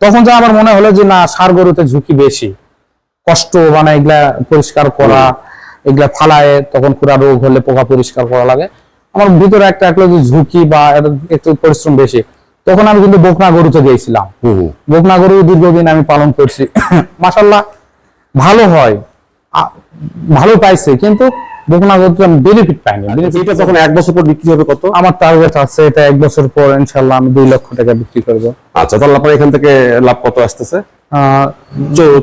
তখন যা আমার মনে হলো যে না সার গরুতে ঝুঁকি বেশি। কষ্ট মানে এগুলা পরিষ্কার করা এগুলা ফালায় তখন পুরা রোগ হলে পোকা পরিষ্কার করা লাগে। আমার ভিতরে একটা একটা যে ঝুঁকি বা একটু পরিশ্রম বেশি। তখন আমি কিন্তু বকনা গরুতে গিয়েছিলাম। বকনা গরু দীর্ঘদিন আমি পালন করছি। মাসাল্লাহ ভালো হয়। ভালো পাইছে কিন্তু বকনা বেনিফিট পাইনি। এটা যখন এক বছর পর বিক্রি হবে কত? আমার টার্গেট আছে এটা এক বছর পর ইনশাল্লাহ আমি দুই লক্ষ টাকা বিক্রি করব। আচ্ছা তাহলে আপনার এখান থেকে লাভ কত আসতেছে?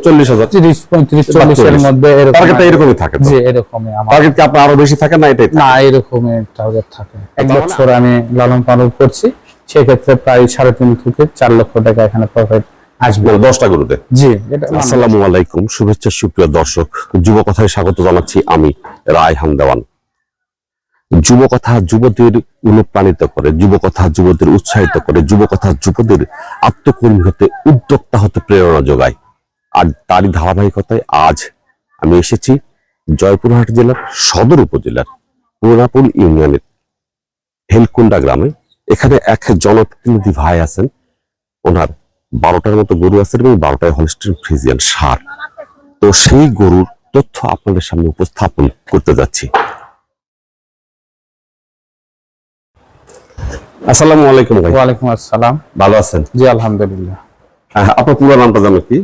চল্লিশ হাজার। তিরিশ পঁয়ত্রিশ চল্লিশের মধ্যে এরকম এরকমই থাকে তো। জি এরকমই আমার। টার্গেট কি আপনার আরও বেশি থাকে না এটাই? না এরকমই টার্গেট থাকে। এক বছর আমি লালন পালন করছি সেক্ষেত্রে প্রায় সাড়ে তিন থেকে চার লক্ষ টাকা এখানে প্রফিট আসবে দশটা গরুতে। জি আসসালামু আলাইকুম শুভেচ্ছা সুপ্রিয় দর্শক। যুব কথায় স্বাগত জানাচ্ছি আমি রায়হান দেওয়ান। যুবদের অনুপ্রাণিত করে যুবদের উৎসাহিত করে যুবদের আত্মকর্মী হতে উদ্যোক্তা হতে প্রেরণা যোগায়। আর তারই ধারাবাহিকতায় আজ আমি এসেছি জয়পুরহাট জেলার সদর উপজেলার পুরাপুল ইউনিয়নের হেলকুন্ডা গ্রামে। এখানে এক জনপ্রতিনিধি ভাই আছেন ওনার বারোটার মতো গরু আছে এবং বারোটায় হলস্টিন ফ্রিজিয়ান সার। তো সেই গরুর তথ্য আপনাদের সামনে উপস্থাপন করতে যাচ্ছি। আসসালামু আলাইকুম ভাই। ওয়ালাইকুম আসসালাম। ভালো আছেন? জি আলহামদুলিল্লাহ। আপনার পুরো নামটা জানো কি?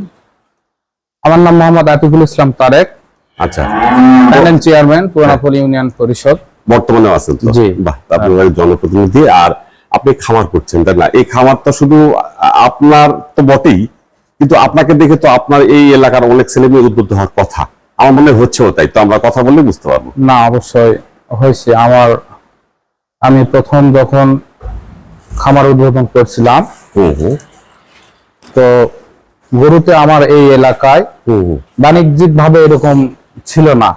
আমার নাম মোহাম্মদ আতিকুল ইসলাম তারেক। আচ্ছা। চেয়ারম্যান পুরানাপুর ইউনিয়ন পরিষদ বর্তমানে আছেন তো? জি। বাহ জনপ্রতিনিধি। আর আপনি খামার করছেন তাই না? এই খামারটা শুধু আপনার তো বটেই কিন্তু আপনাকে দেখে তো আপনার এই এলাকার অনেক ছেলে মেয়ে উদ্বুদ্ধ হওয়ার কথা। আমার মনে হচ্ছেও তাই তো আমরা কথা বললে বুঝতে পারব। না অবশ্যই হয়েছে। আমার আমি প্রথম যখন খামার উদ্বোধন করছিলাম তো গরুতে আমার এই এলাকায় বাণিজ্যিক ভাবে এরকম ছিল না।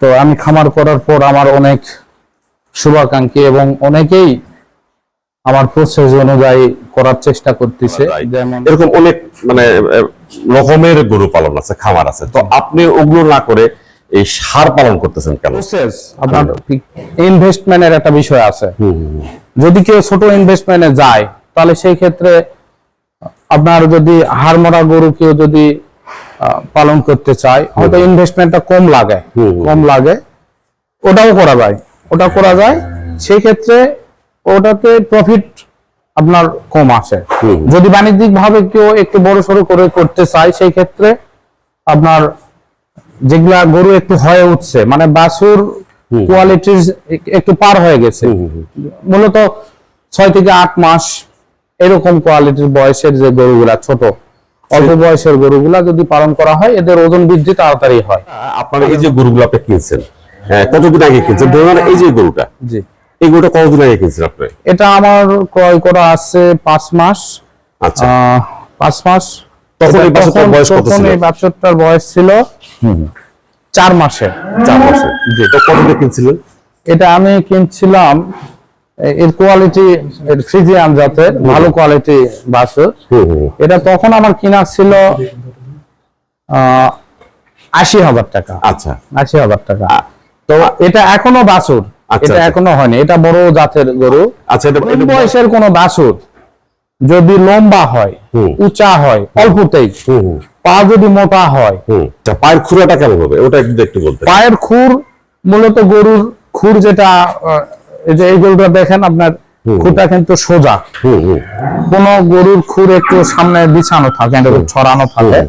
তো আমি খামার করার পর আমার অনেক শুভাকাঙ্ক্ষী এবং অনেকেই আমার প্রসেস অনুযায়ী করার চেষ্টা করতেছে যেমন এরকম অনেক মানে রকমের গরু পালন আছে খামার আছে। তো আপনি ওগুলো না করে এই সার পালন করতেছেন কেন? প্রসেস আপনার ইনভেস্টমেন্টের একটা বিষয় আছে। যদি কেউ ছোট ইনভেস্টমেন্টে যায় তাহলে সেই ক্ষেত্রে আপনার যদি হাড়মরা গরু কেউ যদি পালন করতে চায় হয়তো ইনভেস্টমেন্টটা কম লাগে। কম লাগে। ওটাও করা যায় ওটা করা যায়। সেই ক্ষেত্রে ওটাতে প্রফিট আপনার কম আসে। যদি বাণিজ্যিক ভাবে কেউ একটু বড় সড়ো করে করতে চায় সেই ক্ষেত্রে আপনার যেগুলা গরু একটু হয়ে উঠছে মানে বাছুর কোয়ালিটির একটু পার হয়ে গেছে। মূলত ছয় থেকে আট মাস এরকম কোয়ালিটির বয়সের যে গরুগুলা ছোট অল্প বয়সের গরুগুলা যদি পালন করা হয় এদের ওজন বৃদ্ধি তাড়াতাড়ি হয়। আপনারা এই যে গরুগুলো আপনি কিনছেন হ্যাঁ, কতদিন আগে কিনছেন? ধরুন এই যে গরুটা। জি। এই গরুটা কতদিন আগে কিনছেন আপনি? এটা আমার ক্রয় করা আছে পাঁচ মাস। আচ্ছা। পাঁচ মাস। তখন এই বাছুরটার বয়স কত ছিল? এই বাছুরটার বয়স ছিল চার মাসে। চার মাসে। তো কতদিন কিনছিলেন? এটা আমি কিনছিলাম এর কোয়ালিটি ফ্রিজিয়ান জাতের ভালো কোয়ালিটি বাছুর এটা তখন আমার কিনা ছিল আহ, আশি হাজার টাকা। আচ্ছা। আশি হাজার টাকা। তো এটা এখনও বাছুর এটা আচ্ছা। এখনও হয়নি এটা বড় জাতের গরু। আচ্ছা বয়সের কোনো বাছুর যদি লম্বা হয় উঁচা হয় অল্পতেই পা যদি মোটা হয় আচ্ছা পায়ের খুঁড়াটা কেমন হবে? ওটা একটু একটু বলতে পায়ের খুর মূলত গরুর খুর যেটা এই যে এই গরুটা দেখেন আপনার খুরটা কিন্তু সোজা। কোন গরুর খুর একটু সামনে বিছানো থাকে ছড়ানো থাকে।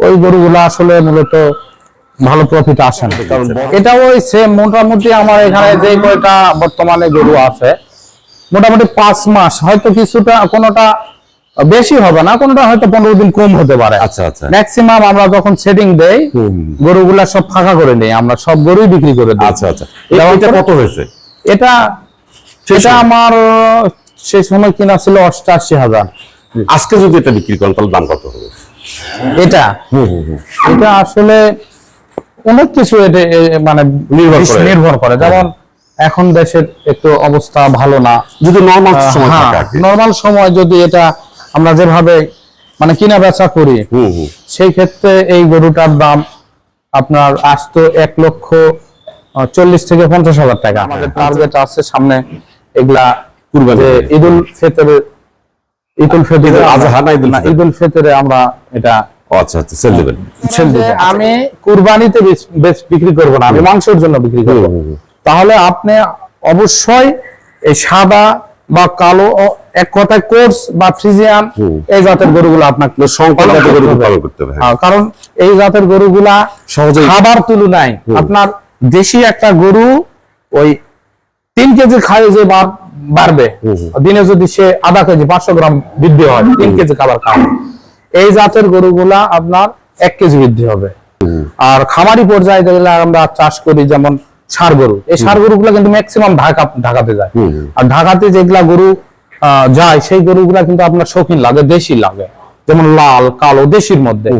ওই গরুগুলো আসলে মূলত ভালো প্রফিট আসে না। এটা ওই সেম মোটামুটি আমার এখানে যে কয়টা বর্তমানে গরু আছে মোটামুটি পাঁচ মাস হয়তো কিছুটা কোনোটা বেশি হবে না কোনোটা হয়তো পনেরো দিন কম হতে পারে। আচ্ছা আচ্ছা। ম্যাক্সিমাম আমরা যখন সেটিং দেই। গরুগুলা সব ফাঁকা করে নেই আমরা সব গরুই বিক্রি করে দিই। আচ্ছা আচ্ছা। এটা কত হয়েছে? এটা সময়? আমার সেই সময় কিনা ছিল অষ্টাশি হাজার। আজকে যদি এটা বিক্রি করেন তাহলে দাম কত হবে? এটা? হুম হুম হুম। এটা আসলে অনেক কিছু এটা মানে নির্ভর করে। যেমন এখন দেশের একটু অবস্থা ভালো না। যদি নর্মাল সময় হ্যাঁ নর্মাল সময় যদি এটা আমরা যেভাবে মানে কিনা বেচা করি সেই ক্ষেত্রে এই গরুটার দাম আপনার আসতো এক লক্ষ চল্লিশ থেকে পঞ্চাশ হাজার টাকা। আমাদের টার্গেট আছে সামনে এগুলা। ঈদুল ফিতরের ঈদুল ফিতরে ঈদুল আজহা না ঈদুল ফিতরে আমরা এটা আচ্ছা আচ্ছা সেল দেবেন ছেড়ে দিতে। আমি কুরবানিতে বিক্রি করব না আমি মাংসের জন্য বিক্রি করব। তাহলে আপনি অবশ্যই এই সাদা বা কালো এক কথায় কোর্স বা ফ্রিজিয়ান এই জাতের গরুগুলো আপনাকে পালন করতে গরু হবে। পালন করতে হবে হ্যাঁ। হ্যাঁ, কারণ এই জাতের গরুগুলা খাবার তুলনায় আপনার দেশি একটা গরু ওই তিন কেজি খায় যে বাড়বে। দিনে যদি সে আধা কেজি পাঁচশো গ্রাম বৃদ্ধি হয় তিন কেজি খাবার খাবে এই জাতের গরুগুলা আপনার এক কেজি বৃদ্ধি হবে। আর খামারি পর্যায়ে যেগুলো আমরা চাষ করি যেমন ষাড় গরু। এই ষাড় গরুগুলো কিন্তু ম্যাক্সিমাম ঢাকা ঢাকাতে যায়। আর ঢাকাতে যেগুলা গরু যায় সেই গরুগুলা কিন্তু আপনার শৌখিন লাগে দেশি লাগে। যেমন লাল কালো দেশির মধ্যে।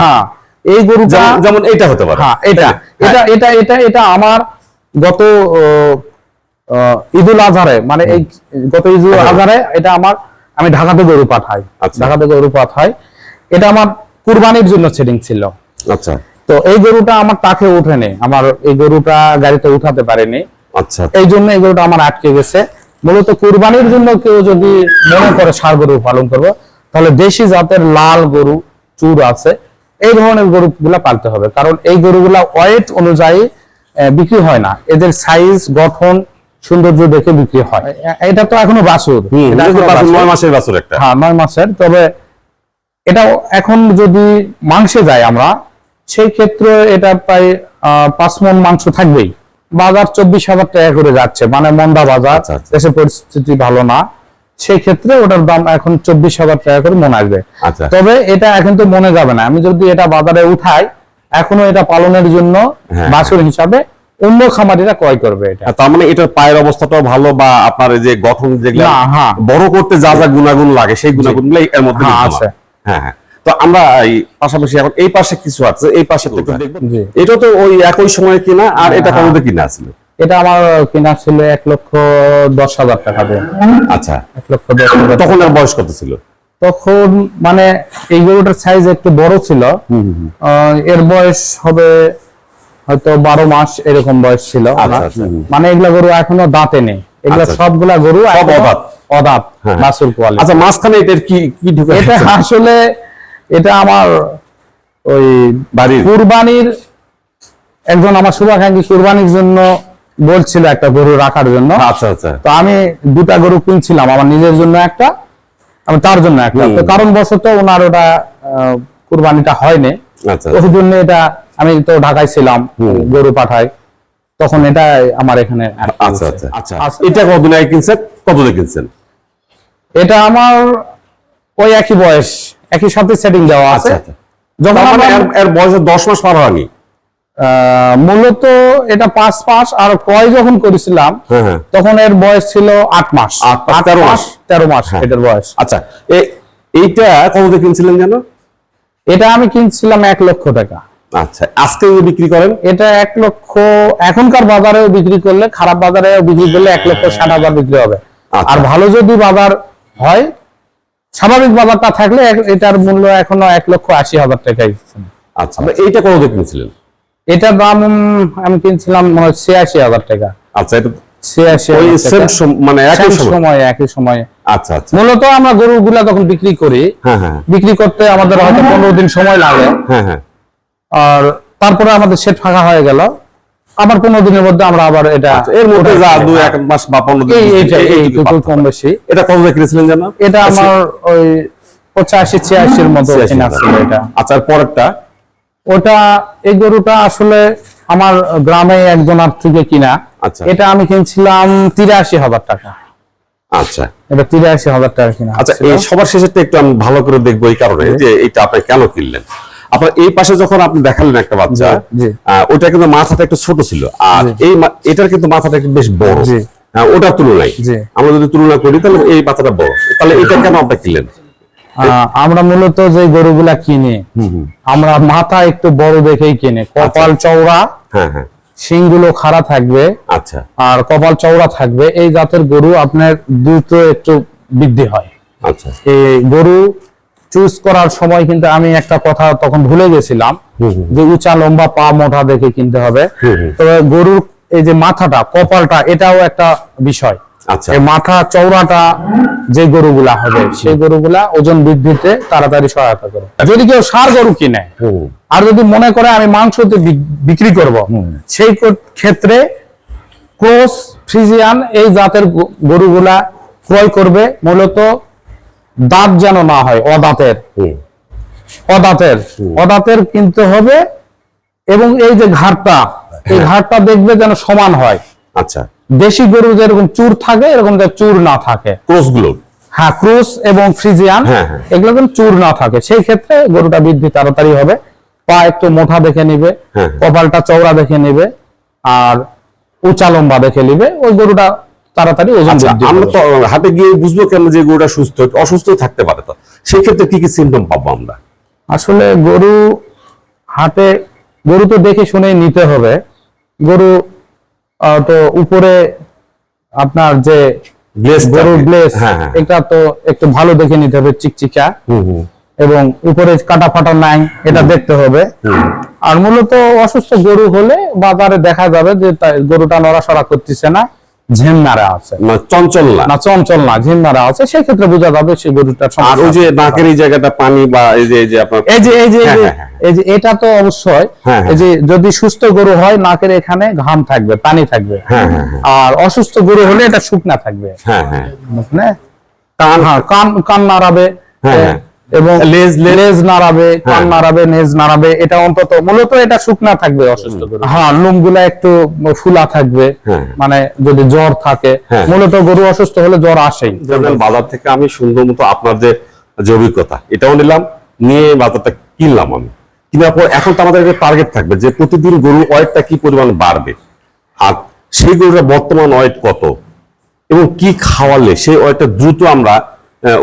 হ্যাঁ। এই গরুটা যেমন এটা হতে পারে। হ্যাঁ এটা। এটা এটা এটা এটা আমার গত ঈদুল আজহারে মানে এই গত ঈদুল আজহারে এটা আমার আমি ঢাকাতে গরু পাঠাই। আচ্ছা। ঢাকাতে গরু পাঠাই। এটা আমার কুরবানির জন্য সেটিং ছিল। আচ্ছা। তো এই গরুটা আমার টাকে উঠেনি। আমার এই গরুটা গাড়িতে উঠাতে পারেনি। আচ্ছা। এই জন্য এই গরুটা আমার আটকে গেছে। মূলত কুরবানির জন্য কেউ যদি মনে করে ষাড় গরু পালন করব তাহলে দেশি জাতের লাল গরু চুর আছে। এই ধরনের গরুগুলা পালতে হবে। কারণ এই গরুগুলা ওয়েট অনুযায়ী বিক্রি হয় না। এদের সাইজ গঠন সৌন্দর্য দেখে বিক্রি হয়। এটা তো এখনও বাছুর। নয় মাসের বাছুর একটা। হ্যাঁ নয় মাসের। তবে এটা এখন যদি মাংসে যায় আমরা সেই ক্ষেত্রে এটা প্রায় পাঁচ মন মাংস থাকবেই। বাজার চব্বিশ হাজার টাকা করে যাচ্ছে। মানে মন্দা বাজার আচ্ছা, আচ্ছা। দেশের পরিস্থিতি ভালো না। সেই ক্ষেত্রে ওটার দাম এখন চব্বিশ হাজার টাকা করে মনে আসবে। আচ্ছা। তবে এটা এখন তো মনে যাবে না। আমি যদি এটা বাজারে উঠাই এখনও এটা পালনের জন্য হ্যাঁ। বাছুর হিসাবে অন্য খামারিরা ক্রয় করবে এটা। তার মানে এটার পায়ের অবস্থাটাও ভালো বা আপনার যে গঠন যেগুলো হ্যাঁ। বড় করতে যা যা গুণাগুণ লাগে সেই গুণাগুণগুলো এর মধ্যে হ্যাঁ, আছে। হ্যাঁ হ্যাঁ। তো আমরা এই পাশাপাশি এখন এই পাশে কিছু আছে এই পাশে। এটা তো ওই একই সময় কিনা আর এটা কিনা ছিল? এটা আমার কিনা ছিল এক লক্ষ দশ হাজার টাকা দিয়ে। আচ্ছা। এক লক্ষ দশ হাজার তখন আর বয়স কত ছিল? তখন মানে এই গরুটার সাইজ একটু বড় ছিল। এর বয়স হবে হয়তো বারো মাস এরকম বয়স ছিল আচ্ছা। আচ্ছা। মানে এগুলা গরু এখনও দাঁতে নেই এগুলা আচ্ছা। সবগুলা গরু অদাঁত। হ্যাঁ। কোয়ালিটি আচ্ছা মাঝখানে এটার কি কি ঢুকে এটা আসলে এটা আমার ওই বাড়ির কুরবানির একজন আমার শুভাকাঙ্ক্ষী কুরবানির জন্য বলছিল একটা গরু রাখার জন্য আচ্ছা আচ্ছা তো আমি দুটা গরু কিনছিলাম আমার নিজের জন্য একটা আমি তার জন্য একটা তো কারণ বশত ওনার ওটা কুরবানিটা হয়নি আচ্ছা ওই জন্য এটা আমি তো ঢাকায় ছিলাম। গরু পাঠাই। তখন এটা আমার এখানে আচ্ছা আচ্ছা আচ্ছা। এটা কতদিন আগে কিনছেন? কত দিয়ে কিনছেন? এটা আমার ওই একই বয়স একই সাথে সেটিং দেওয়া আছে। যখন মানে এর- বয়স দশ মাস পার হয়নি? মূলত এটা পাঁচ মাস আর ক্রয় যখন করেছিলাম হ্যাঁ হ্যাঁ। তখন এর বয়স ছিল আট মাস। তেরো মাস। তেরো মাস হ্যাঁ। এটার বয়স। আচ্ছা এইটা কত দিয়ে কিনছিলেন জানো এটা আমি কিনছিলাম এক লক্ষ টাকা। আচ্ছা আজকে যদি বিক্রি করেন? এটা এক লক্ষ এখনকার বাজারেও বিক্রি করলে খারাপ বাজারে বিক্রি করলে এক লক্ষ ষাট হাজার বিক্রি হবে। আচ্ছা। আর ভালো যদি বাজার হয় স্বাভাবিক বাজারটা থাকলে এটার মূল্য এখনও এক লক্ষ আশি হাজার টাকাই। আচ্ছা এইটা কত কিনছিলেন? এটার দাম আমি কিনছিলাম মনে হয় ছিয়াশি হাজার টাকা। আচ্ছা এটা। মানে একই সময়? একই সময়। আচ্ছা আচ্ছা। মূলত আমরা গরুগুলা যখন বিক্রি করি হ্যাঁ হ্যাঁ। বিক্রি করতে আমাদের হয়তো পনেরো দিন সময় লাগে। হ্যাঁ হ্যাঁ। আর তারপরে আমাদের সেট ফাঁকা হয়ে গেল। আবার পনেরো দিনের মধ্যে আমরা আবার এটা আচ্ছা, এর মধ্যে যা দু এক মাস বা পনেরো দিন এইটা এই- এইটুকু কম বেশি এটা কত কিনেছিলেন জানো? এটা আমার ওই পঁচাশি ছিয়াশির মতো 86 কেনা ছিল এটা। আচ্ছা পরেরটা? ওটা এই গরুটা আসলে আমার গ্রামে একজনের থেকে কিনা। আচ্ছা। এটা আমি কিনছিলাম তিরাশি হাজার টাকা। আচ্ছা। এটা তিরাশি হাজার টাকা কিনা আচ্ছা এই সবার শেষেরটা একটু আমি ভালো করে দেখব এই কারণে যে এটা আপনি কেন কিনলেন? আপনার এই পাশে যখন আপনি দেখালেন একটা বাচ্চা ওটা কিন্তু মাথাটা একটু ছোট ছিল। আর এই এটার কিন্তু মাথাটা একটু বেশ বড়। ওটার তুলনায়। আমরা যদি তুলনা করি তাহলে এই মাথাটা বড়। তাহলে এটা কেন আপনি কিনলেন? আমরা মূলত যে গরুগুলা কিনি আমরা মাথা একটু বড় দেখেই কিনে। কপাল চওড়া হ্যাঁ হ্যাঁ। শিংগুলো খাড়া থাকবে। আচ্ছা। আর কপাল চওড়া থাকবে। এই জাতের গরু আপনার দ্রুত একটু বৃদ্ধি হয়। আচ্ছা। এই গরু চুজ করার সময় কিন্তু আমি একটা কথা তখন ভুলে গেছিলাম। যে উঁচা লম্বা পা মোটা দেখে কিনতে হবে। তবে গরুর এই যে মাথাটা কপালটা এটাও একটা বিষয়। আচ্ছা। মাথা চওড়াটা যে গরুগুলা হবে সেই গরুগুলা ওজন বৃদ্ধিতে তাড়াতাড়ি সহায়তা করে। যদি কেউ সার গরু কিনে আর যদি মনে করে আমি মাংসতে বিক- বিক্রি করব সেই ক্ষেত্রে ক্রোস ফ্রিজিয়ান এই জাতের গরুগুলা ক্রয় করবে। মূলত দাঁত যেন না হয় অদাঁতের। অদাঁতের। অদাঁতের কিনতে হবে এবং এই যে ঘাটটা এই হ্যাঁ। ঘাটটা দেখবে যেন সমান হয়। আচ্ছা। দেশি গরু যেরকম চুর থাকে এরকম যেন চুর না থাকে। ক্রসগুলো হ্যাঁ ক্রুস এবং ফ্রিজিয়ান হ্যাঁ, হ্যাঁ। এগুলো যেন চুর না থাকে। সেই ক্ষেত্রে গরুটা বৃদ্ধি তাড়াতাড়ি হবে। পা একটু মোটা দেখে নিবে। কপালটা চওড়া দেখে নিবে আর উঁচা লম্বা দেখে নিবে। ওই গরুটা তাড়াতাড়ি ওজন আচ্ছা আমরা তো হাতে গিয়ে বুঝব কেন যে গরুটা সুস্থ অসুস্থ থাকতে পারে তো? সেই ক্ষেত্রে কি কি সিমটম পাবো আমরা? আসলে গরু হাটে গরু তো দেখে শুনে নিতে হবে। গরু তো উপরে আপনার যে গরুর গ্লেস হ্যাঁ হ্যাঁ এটা তো একটু ভালো দেখে নিতে হবে চিকচিকা। এবং উপরে কাটা ফাটা নাই এটা দেখতে হবে। আর মূলত অসুস্থ গরু হলে বাজারে দেখা যাবে যে গরুটা নড়াচড়া করতেছে না। আছে চঞ্চল না না চঞ্চল না আছে সেই ক্ষেত্রে বোঝা যাবে সেই গরুটার আর ওই যে নাকের এই জায়গাটা পানি বা এই যে এই যে আপনার এই যে এই যে এই হ্যাঁ, যে- হ্যাঁ, হ্যাঁ। এই যে এটা তো অবশ্যই। এই যে যদি সুস্থ গরু হয় নাকের এখানে ঘাম থাকবে পানি থাকবে আর অসুস্থ গরু হলে এটা শুকনা থাকবে হ্যাঁ হ্যাঁ? কান কান কান নাড়াবে হ্যাঁ। এবং লেজ- লেজ- নাড়াবে কান হ্যাঁ। নাড়াবে নেজ নাড়াবে এটা অন্তত মূলত এটা শুকনা থাকবে অসুস্থ গরু। হ্যাঁ। লোমগুলা একটু ফুলা থাকবে হ্যাঁ। মানে যদি জ্বর থাকে হ্যাঁ। মূলত গরু অসুস্থ হলে জ্বর আসেই। বাজার থেকে আমি সুন্দর মতো আপনার যে যে অভিজ্ঞতা এটাও নিলাম নিয়ে বাজারটা কিনলাম আমি। কিনার পর এখন তো আমাদের একটা টার্গেট থাকবে যে প্রতিদিন গরুর ওয়েটটা কি পরিমাণ বাড়বে? আর সেই গরুটা বর্তমান ওয়েট কত? এবং কি খাওয়ালে সেই ওয়েটটা দ্রুত আমরা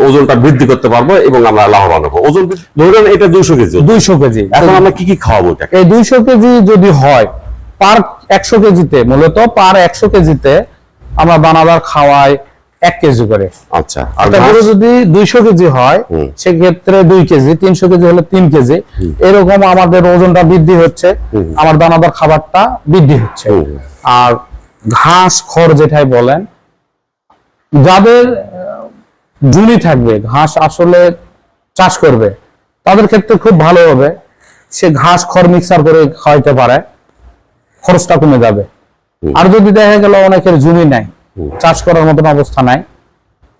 ওজনটা বৃদ্ধি করতে পারব এবং আমরা লাভবান হব। ওজন ধরুন এটা দুইশো কেজি দুইশো কেজি। এখন আমরা কি কি খাওয়াবো এটাকে? এই দুইশো কেজি যদি হয় পার একশো কেজিতে মূলত পার একশো কেজিতে আমরা দানাদার খাওয়াই এক কেজি করে। আচ্ছা আর গরু যদি দুইশো কেজি হয় সেক্ষেত্রে দুই কেজি তিনশো কেজি হলে তিন কেজি। এরকম আমাদের ওজনটা বৃদ্ধি হচ্ছে আমার দানাদার খাবারটা বৃদ্ধি হচ্ছে। আর ঘাস খড় যেটাই বলেন যাদের জমি থাকবে ঘাস আসলে চাষ করবে তাদের ক্ষেত্রে খুব ভালো হবে। সে ঘাস খড় মিক্সার করে খাওয়াইতে পারে খরচটা কমে যাবে। আর যদি দেখা গেল অনেকের জমি নাই চাষ করার মতন অবস্থা নাই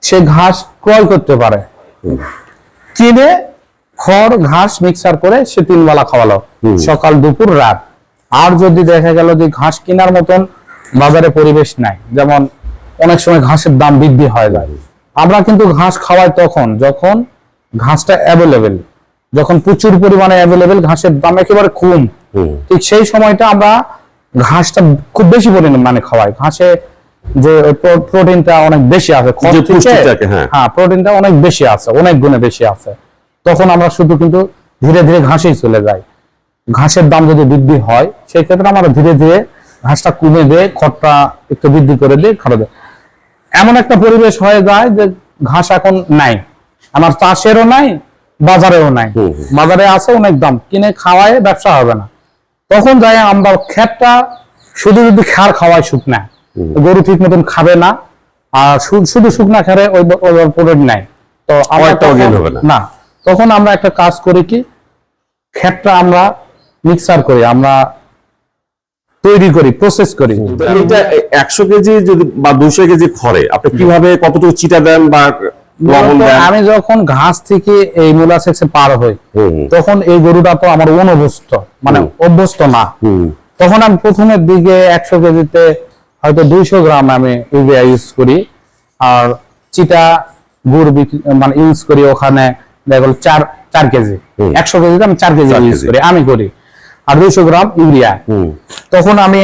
সে ঘাস ক্রয় করতে পারে। কিনে খড় ঘাস মিক্সার করে সে তিন বেলা খাওয়ালো সকাল দুপুর রাত। আর যদি দেখা গেল যে ঘাস কেনার মতন বাজারে পরিবেশ নাই যেমন অনেক সময় ঘাসের দাম বৃদ্ধি হয়ে। যায় আমরা কিন্তু ঘাস খাওয়াই তখন যখন ঘাসটা অ্যাভেলেবেল যখন প্রচুর পরিমাণে অ্যাভেলেবেল ঘাসের দাম একেবারে কম। ঠিক সেই সময়টা আমরা ঘাসটা খুব বেশি পরিমাণে মানে খাওয়াই। ঘাসে যে প্রোটিনটা অনেক বেশি আছে হ্যাঁ। হ্যাঁ প্রোটিনটা অনেক বেশি আছে অনেক গুণে বেশি আছে। তখন আমরা শুধু কিন্তু ধীরে ধীরে ঘাসেই চলে যাই। ঘাসের দাম যদি বৃদ্ধি হয় সেই ক্ষেত্রে আমরা ধীরে ধীরে ঘাসটা কমে দিয়ে খড়টা একটু বৃদ্ধি করে দিয়ে খাওয়া দেয়। এমন একটা পরিবেশ হয়ে যায় যে ঘাস এখন নাই। আমার চাষেরও নাই বাজারেও নাই। বাজারে আছে অনেক দাম কিনে খাওয়ায় ব্যবসা হবে না। তখন যাই আমরা খেতটা শুধু যদি খার খাওয়াই শুকনা গরু ঠিক মতন খাবে না আর শুধু শুকনা খারে ওই প্রোডাক্ট নাই। তো। না। তখন আমরা একটা কাজ করি কি ক্ষেতটা আমরা মিক্সার করি। আমরা তৈরি করি প্রসেস করি। এটা একশো কেজি যদি বা দুশো কেজি খড়ে আপনি কীভাবে কতটুকু চিটা দেন বা আমি যখন ঘাস থেকে এই মোলাসেক্সে পার হই তখন এই গরুটা তো আমার অনভ্যস্ত মানে অভ্যস্ত না। তখন আমি প্রথমের দিকে একশো কেজিতে হয়তো দুইশো গ্রাম আমি ইউরিয়া ইউজ করি আর চিটা গুড় বিক্রি- মানে ইউজ করি ওখানে দেখা চার চার কেজি। একশো কেজিতে আমি চার কেজি ইউজ করি আমি করি। আর দুইশো গ্রাম ইউরিয়া। তখন আমি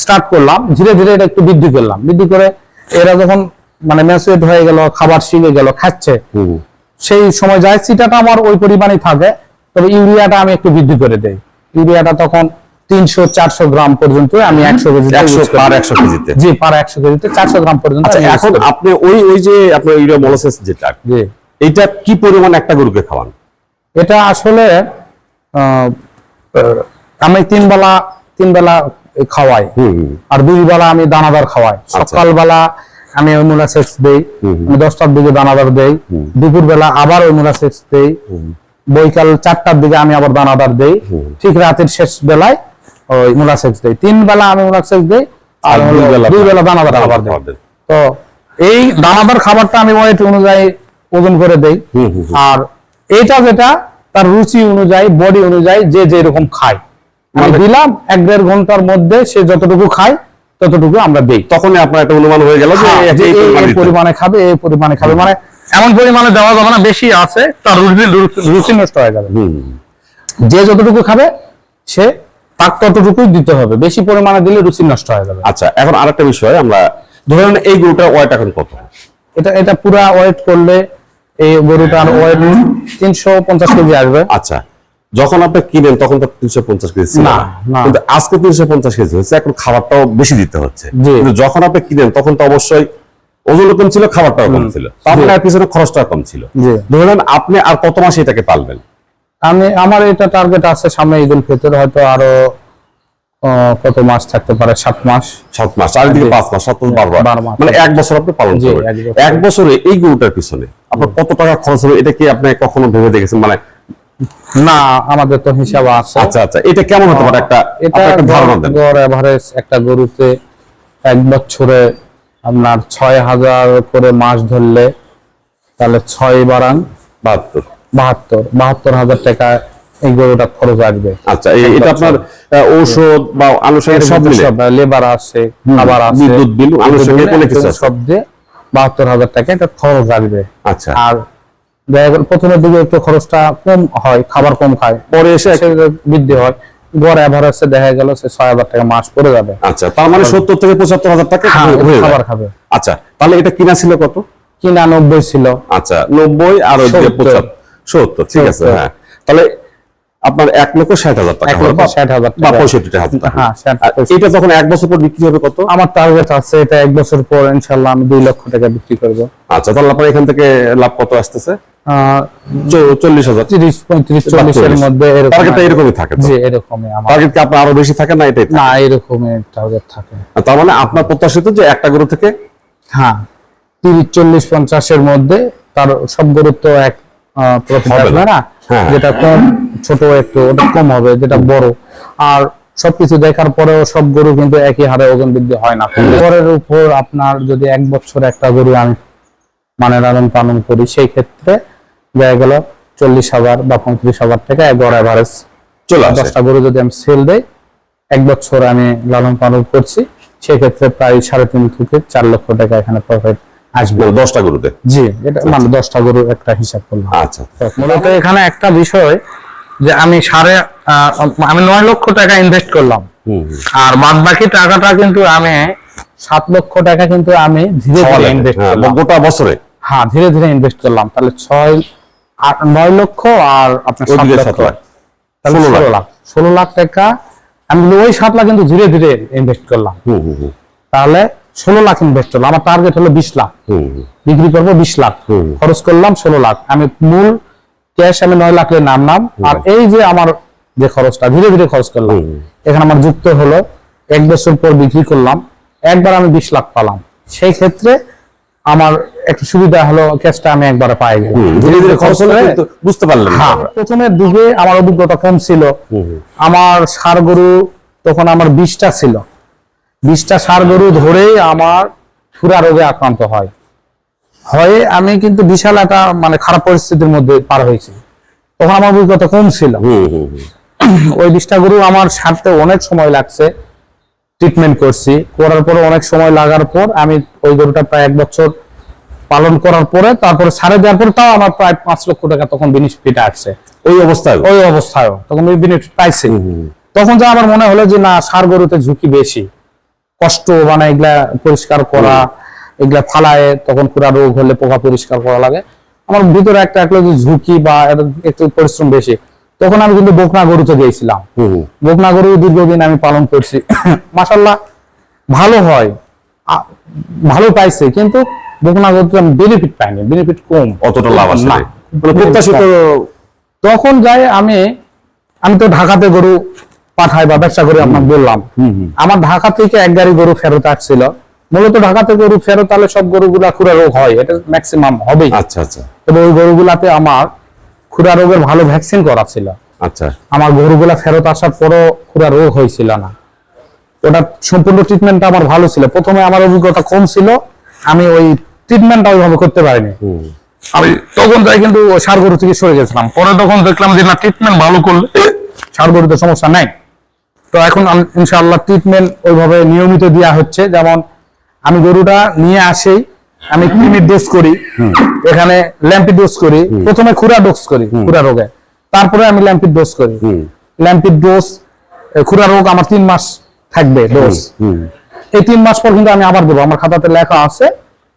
স্টার্ট করলাম ধীরে ধীরে এটা একটু বৃদ্ধি করলাম। বৃদ্ধি করে এরা যখন মানে ম্যাচুয়েট হয়ে গেল খাবার শিখে গেল খাচ্ছে। সেই সময় যায় চিটাটা আমার ওই পরিমাণই থাকে তবে ইউরিয়াটা আমি একটু বৃদ্ধি করে দেই। ইউরিয়াটা তখন তিনশো চারশো গ্রাম পর্যন্ত আমি একশো কেজি পার একশো কেজিতে। জি পার একশো কেজিতে চারশো গ্রাম পর্যন্ত আচ্ছা এখন আপনি ওই ওই যে আপনার ইউরিয়া মলাসেস যেটা জি। এইটা কি পরিমাণ একটা গরুকে খাওয়ান? এটা আসলে আমি তিন বেলা তিন বেলা খাওয়াই। আর দুই বেলা আমি দানাদার খাওয়াই। আচ্ছা। সকালবেলা আমি ওই মোলাসেক্স দেই। আমি দশটার দিকে দানাদার দেই। দুপুর বেলা আবার ওই মোলাসেক্স দেই। বৈকাল চারটার দিকে আমি আবার দানাদার দেই। ঠিক রাতের শেষ বেলায় ওই মোলাসেক্স দেই। তিন বেলা আমি মোলাসেক্স দেই আর দুই বেলা দুই বেলা দানাদার খাবার দেই। তো এই দানাদার খাবারটা আমি ওয়েট অনুযায়ী ওজন করে দেই। আর এটা যেটা তার রুচি অনুযায়ী বডি অনুযায়ী যে যেরকম খায়। আমি দিলাম এক দেড় ঘণ্টার মধ্যে সে যতটুকু খায় ততটুকু আমরা দেই। তখনই আপনার একটা অনুমান হয়ে গেল যে হ্যাঁ, এই- পরিমাণ খাবে এই পরিমাণে খাবে। মানে এমন পরিমাণে দেওয়া যাবে না বেশি আছে তার রুচি রুচি- রুচি নষ্ট হয়ে যাবে। যে যতটুকু খাবে সে তার ততটুকুই দিতে হবে। বেশি পরিমাণে দিলে রুচি নষ্ট হয়ে যাবে। আচ্ছা এখন আরেকটা বিষয় আমরা ধরেন এই গরুটার ওয়েট এখন কত? এটা এটা পুরা ওয়েট করলে এই গরুটার ওয়েট তিনশো পঞ্চাশ কেজি আসবে। আচ্ছা। যখন আপনি কিনেন তখন তো তিনশো পঞ্চাশ কেজি ছিল। কিন্তু আজকে তিনশো পঞ্চাশ কেজি হচ্ছে এখন খাবারটাও বেশি দিতে হচ্ছে। কিন্তু যখন আপনি কিনেন তখন তো অবশ্যই ওজনও কম ছিল খাবারটাও কম ছিল। আর পিছনে খরচটা কম ছিল। ধরেন আপনি আর কত মাসে এটাকে পালবেন? আমি আমার এটা টার্গেট আছে সামনে ঈদুল ফিতর হয়তো আরও কত মাস থাকতে পারে? সাত মাস। সাত মাস চারিদিকে। পাঁচ মাস সাত মাস বারো মাস। মানে এক বছর আপনি পালন করবেন। এক এক বছরে এই গরুটার পিছনে আপনার কত টাকা খরচ হবে এটা কি আপনি কখনো ভেবে দেখেছেন? মানে না আমাদের তো হিসাব আছে। আচ্ছা আচ্ছা এটা কেমন হতে পারে? একটা এটা একটা ধারণা দেন। গড় এভারেজ একটা গরুতে এক বছরে আপনার ছয় হাজার করে মাস ধরলে তাহলে ছয় বারাং বাহাত্তর। বাহাত্তর বাহাত্তর হাজার টাকা এই গরুটা খরচ আসবে। আচ্ছা এটা আপনার ঔষধ বা আনুষঙ্গিক সব মিলে লেবার আছে খাবার আছে। বিদ্যুৎ বিল, আনুষঙ্গিক অনেক কিছু আছে। সব দিয়ে বাহাত্তর হাজার টাকা এটা খরচ আসবে। আচ্ছা। আর প্রথমের দিকে একটু খরচটা কম হয় খাবার কম খায় পরে এসে সে বৃদ্ধি হয়। গড় এভারেজে দেখা গেল সে ছয় হাজার টাকা মাস পড়ে যাবে। আচ্ছা তার মানে সত্তর থেকে পঁচাত্তর হাজার টাকা হ্যাঁ, হয়ে। খাবার খাবে। আচ্ছা তাহলে এটা কিনা ছিল কত? কিনা নব্বই ছিল। আচ্ছা নব্বই আর ওই। পঁচাত্তর। সত্তর ঠিক আছে হ্যাঁ। তাহলে আপনার এক লক্ষ ষাট হাজার টাকা ষাট হাজার বা পঁয়ষট্টি হাজার টাকা। হ্যাঁ। এটা যখন এক বছর পর বিক্রি হবে কত? আমার টার্গেট আছে এটা এক বছর পর ইনশাল্লাহ আমি দুই লক্ষ টাকা বিক্রি করব। আচ্ছা তাহলে আপনার এখান থেকে লাভ কত আসতেছে? চল্লিশ হাজার। তিরিশ পঁয়ত্রিশ চল্লিশের মধ্যে টার্গেটটা এরকমই থাকে জি এরকমই টার্গেট কি আপনার আরও বেশি থাকে না এটাই না এরকমই টার্গেট থাকে। তার মানে আপনার প্রত্যাশিত যে একটা গরু থেকে? হ্যাঁ তিরিশ চল্লিশ পঞ্চাশের মধ্যে তার সব গুরুত্ব এক প্রফিট হবে না। হ্যাঁ। যেটা কম ছোট একটু ওটা কম হবে যেটা বড়। আর সবকিছু দেখার পরেও সব গরু কিন্তু একই হারে ওজন বৃদ্ধি হয় না। পরের উপর আপনার যদি এক বছর একটা গরু আমি মানে লালন পালন করি সেই ক্ষেত্রে দেখা গেল চল্লিশ হাজার বা পঁয়ত্রিশ হাজার টাকা গড় অ্যাভারেজ চলে দশটা গরু যদি আমি সেল দেই এক বছর আমি লালন পালন করছি সেক্ষেত্রে প্রায় সাড়ে তিন থেকে চার লক্ষ টাকা এখানে প্রফিট আসবে দশটা গরুতে? জি এটা মানে দশটা গরু একটা হিসাব করলাম। আচ্ছা। মূলত এখানে একটা বিষয় যে আমি সাড়ে আমি নয় লক্ষ টাকা ইনভেস্ট করলাম। আর বাদ বাকি টাকাটা কিন্তু আমি সাত লক্ষ টাকা কিন্তু আমি ধীরে ধীরে ইনভেস্ট হ্যাঁ, করলাম। গোটা বছরে? হ্যাঁ ধীরে ধীরে ইনভেস্ট করলাম। তাহলে ছয় আট নয় লক্ষ আর আপনার সাত লক্ষ। তাহলে ষোলো লাখ। ষোলো লাখ টাকা আমি ওই সাত লাখ কিন্তু ধীরে ধীরে ইনভেস্ট করলাম। হুম হুম হুম। তাহলে ষোলো লাখ ইনভেস্ট করলাম আমার টার্গেট হলো বিশ লাখ। বিক্রি করব বিশ লাখ। খরচ করলাম ষোলো লাখ। আমি মূল ক্যাশ আমি নয় লাখের নামলাম আর এই যে আমার যে খরচটা ধীরে ধীরে খরচ করলাম। এখানে আমার যুক্ত হলো। এক বছর পর বিক্রি করলাম। একবার আমি বিশ লাখ পালাম। সেই ক্ষেত্রে আমার একটু সুবিধা হলো ক্যাশটা আমি একবারে পাই ধীরে ধীরে খরচ হলে বুঝতে পারলাম। হ্যাঁ প্রথমের দিকে আমার অভিজ্ঞতা কম ছিল। আমার সার গরু তখন আমার বিশটা ছিল। বিশটা সার গরু ধরেই আমার খুরা রোগে আক্রান্ত হয়। হয়ে আমি কিন্তু বিশাল একটা মানে খারাপ পরিস্থিতির মধ্যে পার হয়েছি। তখন আমার অভিজ্ঞতা কম ছিল। ওই বিশটা গরু আমার সারতে অনেক সময় লাগছে। ট্রিটমেন্ট করছি। করার পরে অনেক সময় লাগার পর আমি ওই গরুটা প্রায় এক বছর পালন করার পরে তারপরে সারে দেওয়ার পর তাও আমার প্রায় পাঁচ লক্ষ টাকা তখন বেনিফিট আসছে। ওই অবস্থায় ওই অবস্থায় তখন ওই বেনিফিট পাইছি। তখন যা আমার মনে হলো যে না সার গরুতে ঝুঁকি বেশি। কষ্ট মানে এগুলা পরিষ্কার করা এগুলা ফালায় তখন পুরা রোগ হলে পোকা পরিষ্কার করা লাগে। আমার ভিতরে একটা একটা ঝুঁকি বা একটু পরিশ্রম বেশি তখন আমি কিন্তু বকনা গরুতে গিয়েছিলাম। বকনা গরু দীর্ঘদিন আমি পালন করছি। মাসাল্লাহ ভালো হয়। ভালো পাইছে কিন্তু বকনা গরুতে আমি বেনিফিট পাইনি। বেনিফিট কম। অতটা লাভ আসে না। মানে প্রত্যাশিত। তখন যাই আমি আমি তো ঢাকাতে গরু পাঠাই বা ব্যবসা করে আপনাকে বললাম। আমার ঢাকা থেকে এক গাড়ি গরু ফেরত আসছিল। মূলত ঢাকাতে গরু ফেরত আলে সব গরুগুলা খুরা রোগ হয় এটা ম্যাক্সিমাম হবেই। আচ্ছা আচ্ছা। তবে ওই গরুগুলাতে আমার খুরা রোগের ভালো ভ্যাকসিন করা ছিল। আচ্ছা। আমার গরুগুলা ফেরত আসার পরও খুরা রোগ হয়েছিল না। ওটা সম্পূর্ণ ট্রিটমেন্টটা আমার ভালো ছিল। প্রথমে আমার অভিজ্ঞতা কম ছিল। আমি ওই ট্রিটমেন্টটা ওইভাবে করতে পারিনি। আমি তখন যাই কিন্তু সার গরু থেকে সরে গেছিলাম। পরে তখন দেখলাম যে না ট্রিটমেন্ট ভালো করলে সার গরুতে সমস্যা নাই। তো এখন ইনশাআল্লাহ ট্রিটমেন্ট ওইভাবে নিয়মিত দেওয়া হচ্ছে। যেমন আমি গরুটা নিয়ে আসি আমি ক্রিমির ডোজ করি এখানে ল্যাম্পি ডোজ করি প্রথমে খুরা ডোজ করি খুরা রোগে। তারপরে আমি ল্যাম্পির ডোজ করি। হুম। ল্যাম্পির ডোজ খুরা রোগ আমার তিন মাস থাকবে ডোজ এই তিন মাস পর কিন্তু আমি আবার দেবো। আমার খাতাতে লেখা আছে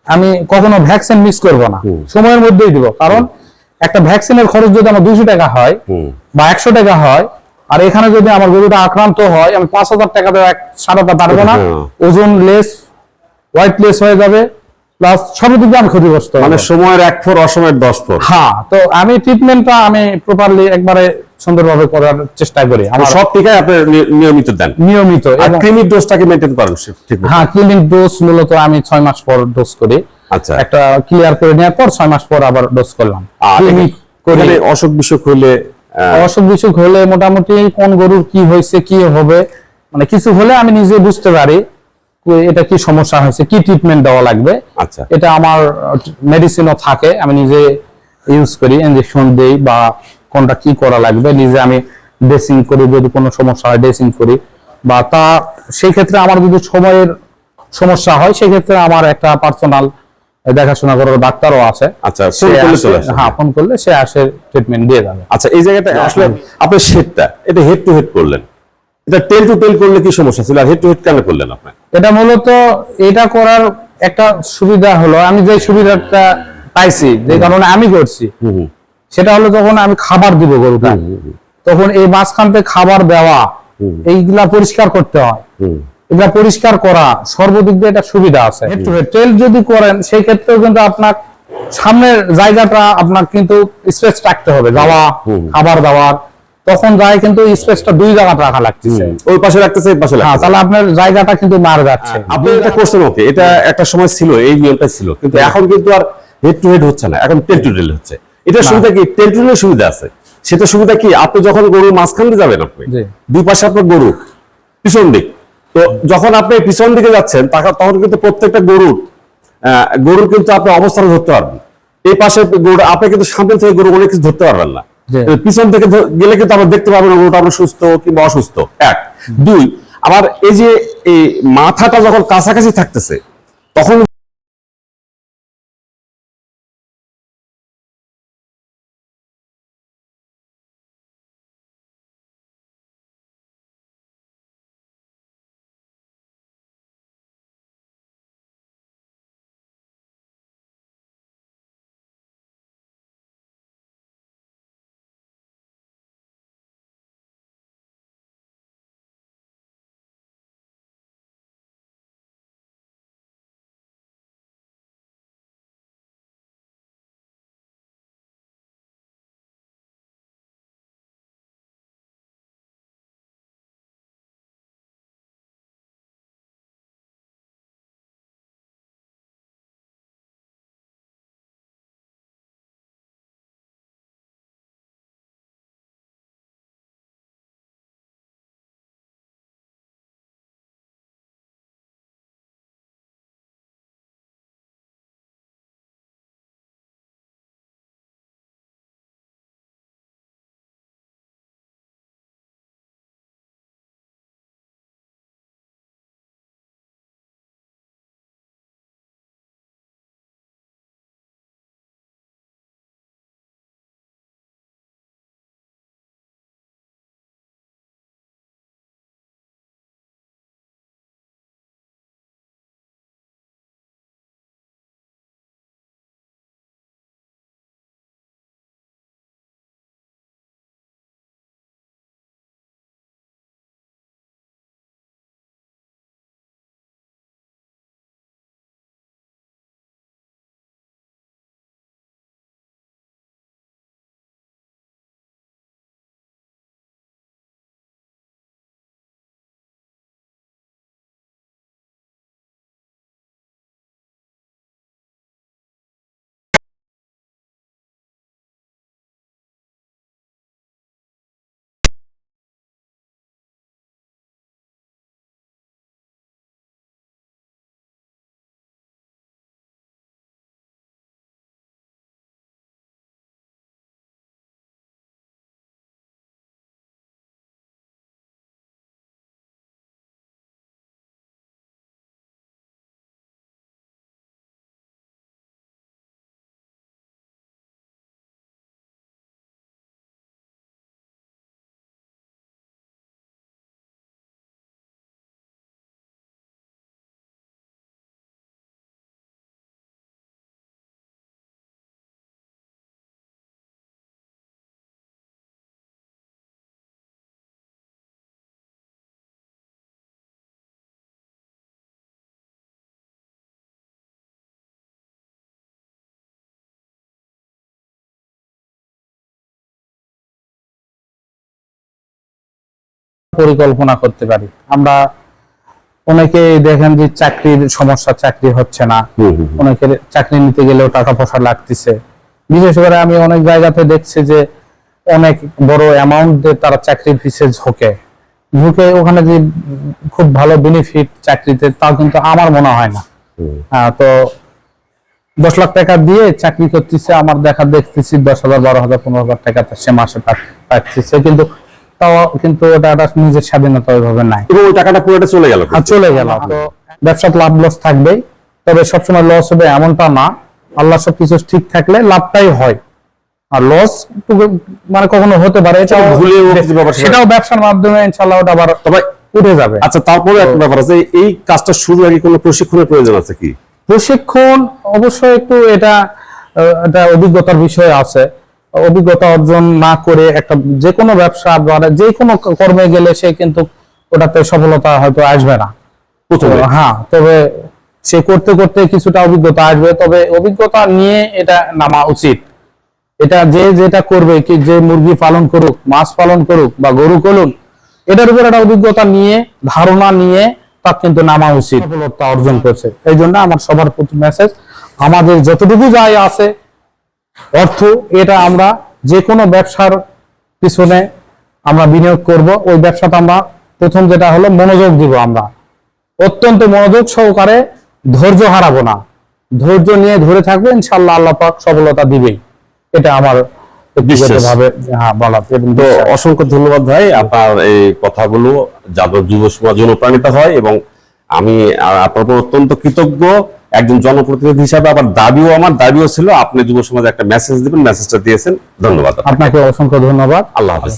আমি কখনো ভ্যাকসিন মিস করব না। সময়ের মধ্যেই দিব। কারণ একটা ভ্যাকসিনের খরচ যদি আমার দুশো টাকা হয় বা একশো টাকা হয় আর এখানে যদি আমার গরুটা আক্রান্ত হয় আমি পাঁচ হাজার টাকা দেওয়া সারাতে পারব না। হ্যাঁ। ওজন লেস হোয়াইট লেস হয়ে যাবে। প্লাস সব দিক দিয়ে আমি ক্ষতিগ্রস্ত মানে সময়ের এক ফোর অসময়ের দশ ফোর হ্যাঁ তো আমি ট্রিটমেন্টটা আমি প্রপারলি একবারে সুন্দরভাবে করার চেষ্টা করি। আমার সব টিকায় আপনি নিয়মিত দেন। নিয়মিত। আর এবং ডোজটাকে মেনটেন করেন হ্যাঁ ক্লিনিক ডোজ মূলত আমি ছয় মাস পর ডোজ করি। আচ্ছা। একটা ক্লিয়ার করে নেওয়ার পর ছয় মাস পর আবার ডোজ করলাম। আর ক্লিনিক অসুখ বিসুখ হলে অসুখ বিসুখ হলে মোটামুটি কোন গরুর কি হয়েছে কি হবে? মানে কিছু হলে আমি নিজে বুঝতে পারি এটা কি সমস্যা হয়েছে কি ট্রিটমেন্ট দেওয়া লাগবে। আচ্ছা। এটা আমার মেডিসিনও থাকে আমি নিজে ইউজ করি ইনজেকশন দেই বা কোনটা কি করা লাগবে নিজে আমি ড্রেসিং করি যদি কোনো সমস্যা হয় ড্রেসিং করি। বা তা সেই ক্ষেত্রে আমার যদি সময়ের সমস্যা হয় সেই ক্ষেত্রে আমার একটা পার্সোনাল দেখাশোনা করার ডাক্তারও আছে। আচ্ছা হ্যাঁ ফোন করলে সে আসে ট্রিটমেন্ট দিয়ে যাবে। আচ্ছা এই জায়গাটা আসলে আপনার শেডটা এটা হেড টু হেড করলেন। এটা টেল টু টেল করলে কি সমস্যা ছিল? আর হেড টু হেড কেন করলেন আপনি? এটা মূলত এটা করার একটা সুবিধা হলো আমি যে সুবিধাটা পাইছি যে কারণে আমি করছি সেটা হলো যখন আমি খাবার দিব গরুটা তখন এই মাঝখান থেকে খাবার দেওয়া এইগুলা পরিষ্কার করতে হয়। এগুলা পরিষ্কার করা সর্বদিক দিয়ে একটা সুবিধা আছে। ট্রেল যদি করেন সেই ক্ষেত্রেও কিন্তু আপনার সামনের জায়গাটা আপনার কিন্তু স্পেস রাখতে হবে যাওয়া খাবার দাবার। তখন যায় কিন্তু স্পেসটা দুই জায়গাতে রাখা লাগতেছে। ওই পাশে রাখতেছে এই পাশে হ্যাঁ তাহলে আপনার জায়গাটা কিন্তু মার যাচ্ছে। আপনি এটা করছেন ওকে এটা একটা সময় ছিল এই নিয়মটা ছিল। কিন্তু এখন কিন্তু আর হেড টু হেড হচ্ছে না এখন টেল টু টেল হচ্ছে। এটা সুবিধা কি? টেল টু টেল সুবিধা আছে। সেটা সুবিধা কি? আপনি যখন গরু মাঝখান দিয়ে যাবেন আপনি দুই পাশে আপনার গরু পিছন দিক। তো যখন আপনি পিছন দিকে যাচ্ছেন তখন কিন্তু প্রত্যেকটা গরুর গরুর কিন্তু আপনি অবস্থান ধরতে পারবেন। এই পাশে গরু আপনি কিন্তু সামনে থেকে গরু অনেক কিছু ধরতে পারবেন না। পিছন থেকে গেলে কিন্তু আমরা দেখতে পারবেন গরুটা আমরা সুস্থ কিংবা অসুস্থ। এক। দুই আবার এই যে এই মাথাটা যখন কাছাকাছি থাকতেছে তখন পরিকল্পনা করতে পারি। আমরা অনেকে দেখেন যে চাকরির সমস্যা চাকরি হচ্ছে না। অনেকের চাকরি নিতে গেলেও টাকা পয়সা লাগতেছে। বিশেষ করে আমি অনেক জায়গাতে দেখছি যে অনেক বড় অ্যামাউন্ট দিয়ে তারা চাকরির পিছে ঝোঁকে। ঝুঁকে ওখানে যে খুব ভালো বেনিফিট চাকরিতে তাও কিন্তু আমার মনে হয় না। আহ, তো দশ লাখ টাকা দিয়ে চাকরি করতেছে আমার দেখা দেখতেছি দশ হাজার বারো হাজার পনেরো হাজার টাকা সে মাসে পাচ্ছেছে কিন্তু তাও কিন্তু ওটা একটা নিজের স্বাধীনতা ওইভাবে নাই। এবং ওই টাকাটা পুরোটা চলে গেল আর চলে গেল। তো ব্যবসাতে লাভ লস থাকবেই। তবে সবসময় লস হবে এমনটা না। আল্লাহ সবকিছু ঠিক থাকলে লাভটাই হয়। আর লস মানে কখনো হতে পারে কিছু ব্যাপার সেটাও ব্যবসার মাধ্যমে ইনশাল্লাহ ওটা আবার তবে উঠে যাবে। আচ্ছা তারপরে একটা ব্যাপার আছে এই কাজটা শুরু আগে কোনো প্রশিক্ষণের প্রয়োজন আছে কি? প্রশিক্ষণ অবশ্যই একটু এটা এটা অভিজ্ঞতার বিষয় আছে। অভিজ্ঞতা অর্জন না করে একটা যে কোনো ব্যবসা বা যে কোনো কর্মে গেলে সে কিন্তু ওটাতে সফলতা হয়তো আসবে না। হ্যাঁ তবে সে করতে করতে কিছুটা অভিজ্ঞতা আসবে। তবে অভিজ্ঞতা নিয়ে এটা নামা উচিত। এটা যে যেটা করবে কি যে মুরগি পালন করুক মাছ পালন করুক বা গরু করুক এটার উপর একটা অভিজ্ঞতা নিয়ে ধারণা নিয়ে তার কিন্তু নামা উচিত। সফলতা অর্জন করছে। এই জন্য আমার সবার প্রতি মেসেজ আমাদের যতটুকু যাই আছে অর্থ এটা আমরা যে কোনো ব্যবসার পিছনে আমরা বিনিয়োগ করব। ওই ব্যবসাটা আমরা প্রথম যেটা হলো মনোযোগ দিব আমরা। অত্যন্ত মনোযোগ সহকারে ধৈর্য হারাবো না। ধৈর্য নিয়ে ধরে থাকব ইনশাল্লাহ আল্লাহ পাক সফলতা দিবেই। এটা আমার ব্যক্তিগতভাবে হ্যাঁ বলা তো অসংখ্য ধন্যবাদ ভাই আপনার এই কথাগুলো যাদব যুব সমাজ অনুপ্রাণিত হয় এবং আমি আপনার অত্যন্ত কৃতজ্ঞ। একজন জনপ্রতিনিধি হিসাবে আবার দাবিও আমার দাবিও ছিল আপনি যুব সমাজে একটা মেসেজ দিবেন মেসেজটা দিয়েছেন। ধন্যবাদ আপনাকে অসংখ্য ধন্যবাদ। আল্লাহ হাফেজ।